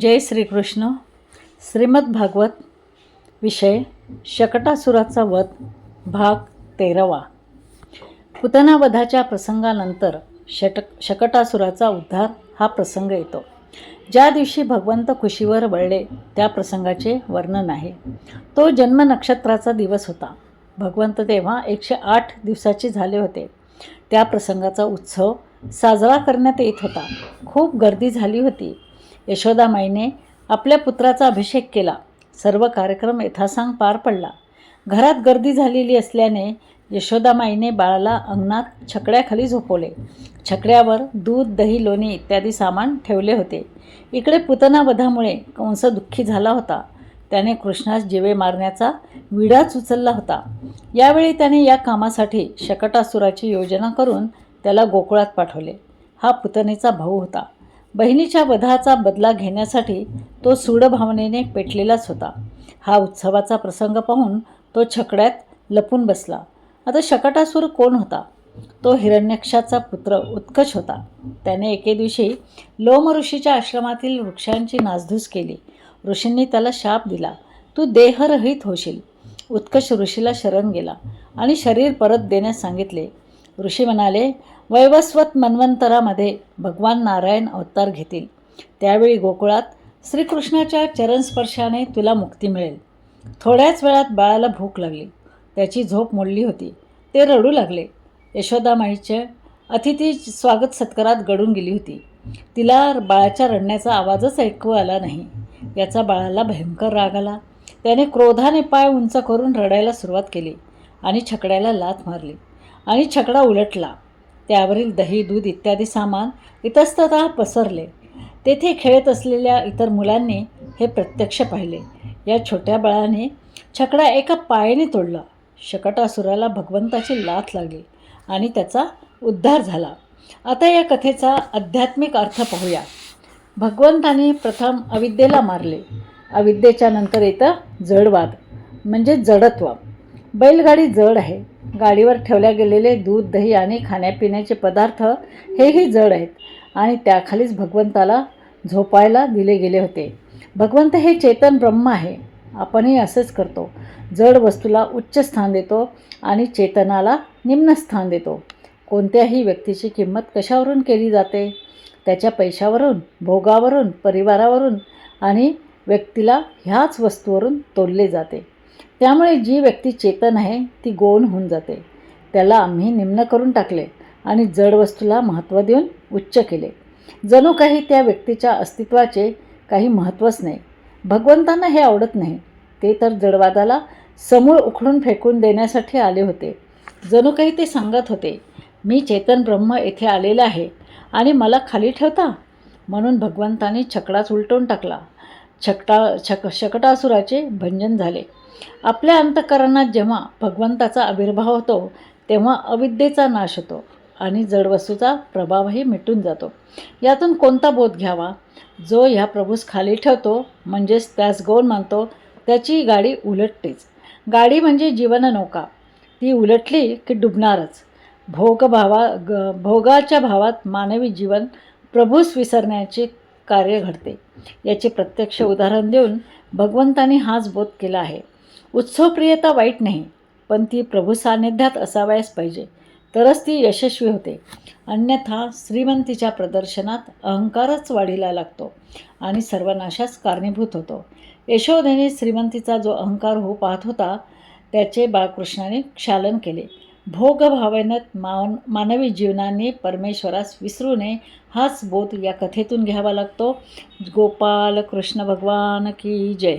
जय श्रीकृष्ण. श्रीमद्भागवत विषय शकटासुराचा वध भाग तेरावा. पुतनावधाच्या प्रसंगानंतर शट शकटासुराचा उद्धार हा प्रसंग येतो. ज्या दिवशी भगवंत खुशीवर वळले त्या प्रसंगाचे वर्णन आहे. तो जन्म नक्षत्राचा दिवस होता. भगवंत तेव्हा एकशे आठ दिवसाचे झाले होते. त्या प्रसंगाचा उत्सव साजरा करण्यात येत होता. खूप गर्दी झाली होती. यशोदामाईने आपल्या पुत्राचा अभिषेक केला. सर्व कार्यक्रम यथासांग पार पडला. घरात गर्दी झालेली असल्याने यशोदामाईने बाळाला अंगणात छकड्याखाली झोपवले. छकड्यावर दूध दही लोणी इत्यादी सामान ठेवले होते. इकडे पुतनावधामुळे कंस दुःखी झाला होता. त्याने कृष्णास जिवे मारण्याचा विडाच उचलला होता. यावेळी त्याने या कामासाठी शकटासुराची योजना करून त्याला गोकुळात पाठवले. हा पुतनेचा भाऊ होता. बहिणीच्या वधाचा बदला घेण्यासाठी तो सूडभावनेने पेटलेलाच होता. हा उत्सवाचा प्रसंग पाहून तो छकड्यात लपून बसला. आता शकटासूर कोण होता? तो हिरण्यक्षाचा पुत्र उत्कच होता. त्याने एके दिवशी लोम ऋषीच्या आश्रमातील वृक्षांची नासधूस केली. ऋषींनी त्याला शाप दिला. तू देहरहित होशील. उत्कश ऋषीला शरण गेला आणि शरीर परत देण्यास सांगितले ऋषी म्हणाले वैवस्वत मन्वंतरामध्ये भगवान नारायण अवतार घेतील. त्यावेळी गोकुळात श्रीकृष्णाच्या चरणस्पर्शाने तुला मुक्ती मिळेल. थोड्याच वेळात बाळाला भूक लागली. त्याची झोप मोडली होती. ते रडू लागले. यशोदामाईच्या अतिथी स्वागत सत्कारात गडून गेली होती. तिला बाळाच्या रडण्याचा आवाजच ऐकू आला नाही. याचा बाळाला भयंकर राग आला. त्याने क्रोधाने पाय उंच करून रडायला सुरुवात केली आणि छकड्याला लाथ मारली. आणि छकडा उलटला. त्यावरील दही दूध इत्यादी सामान इतस्ततः पसरले. तेथे खेळत असलेल्या इतर मुलांनी हे प्रत्यक्ष पाहिले. या छोट्या बाळाने छकडा एका पायाने तोडला. शकटासुराला भगवंताची लाथ लागली आणि त्याचा उद्धार झाला. आता या कथेचा आध्यात्मिक अर्थ पाहूया. भगवंताने प्रथम अविद्येला मारले. अविद्येच्या नंतर येतं जडवाद म्हणजे जडत्व. बैलगाडी जड आहे. गाडीवर ठेवल्या गेलेले दूध दही आणि खाण्यापिण्याचे पदार्थ हेही जड आहेत आणि त्याखालीच भगवंताला झोपायला दिले गेले होते. भगवंत हे चेतन ब्रह्म आहे. आपणही असंच करतो. जड वस्तूला उच्च स्थान देतो आणि चेतनाला निम्न स्थान देतो. कोणत्याही व्यक्तीची किंमत कशावरून केली जाते? त्याच्या पैशावरून भोगावरून परिवारावरून आणि व्यक्तीला ह्याच वस्तूवरून तोलले जाते. त्यामुळे जी व्यक्ती चेतन आहे ती गौण होऊन जाते. त्याला आम्ही निम्न करून टाकले आणि जड वस्तूला महत्त्व देऊन उच्च केले. जणू काही त्या व्यक्तीच्या अस्तित्वाचे काही महत्त्वच नाही. भगवंतांना हे आवडत नाही. ते तर जडवादाला समूळ उखडून फेकून देण्यासाठी आले होते. जणू काही ते सांगत होते मी चेतन ब्रह्म येथे आलेला आहे आणि मला खाली ठेवता? म्हणून भगवंतांनी छकडाच उलटून टाकला. छकटा छक शकटासुराचे भंजन झाले. आपल्या अंतकरणात जेव्हा भगवंताचा आविर्भाव होतो तेव्हा अविद्येचा नाश होतो आणि जडवस्तूचा प्रभावही मिटून जातो. यातून कोणता बोध घ्यावा? जो ह्या प्रभूस खाली ठेवतो म्हणजेच त्यास गौण मानतो त्याची गाडी उलटतेच. गाडी म्हणजे जीवन नौका. ती उलटली की डुबणारच. भोगभावा ग भोगाच्या भावात मानवी जीवन प्रभूस विसरण्याचे कार्य घडते. याचे प्रत्यक्ष उदाहरण देऊन भगवंताने हाच बोध केला आहे. उत्सवप्रियता वाईट नाही पण ती प्रभू सान्निध्यात असावयास पाहिजे. तरच ती यशस्वी होते. अन्यथा श्रीमंतीच्या प्रदर्शनात अहंकारच वाढीला लागतो आणि सर्वनाशास कारणीभूत होतो. यशोदेने श्रीमंतीचा जो अहंकार हो पाहत होता त्याचे बाळकृष्णाने क्षालन केले. भोगभावनेत मान मानवी जीवनाने परमेश्वरास विसरू नये हाच बोध या कथेतून घ्यावा लागतो. गोपाल कृष्ण भगवान की जय.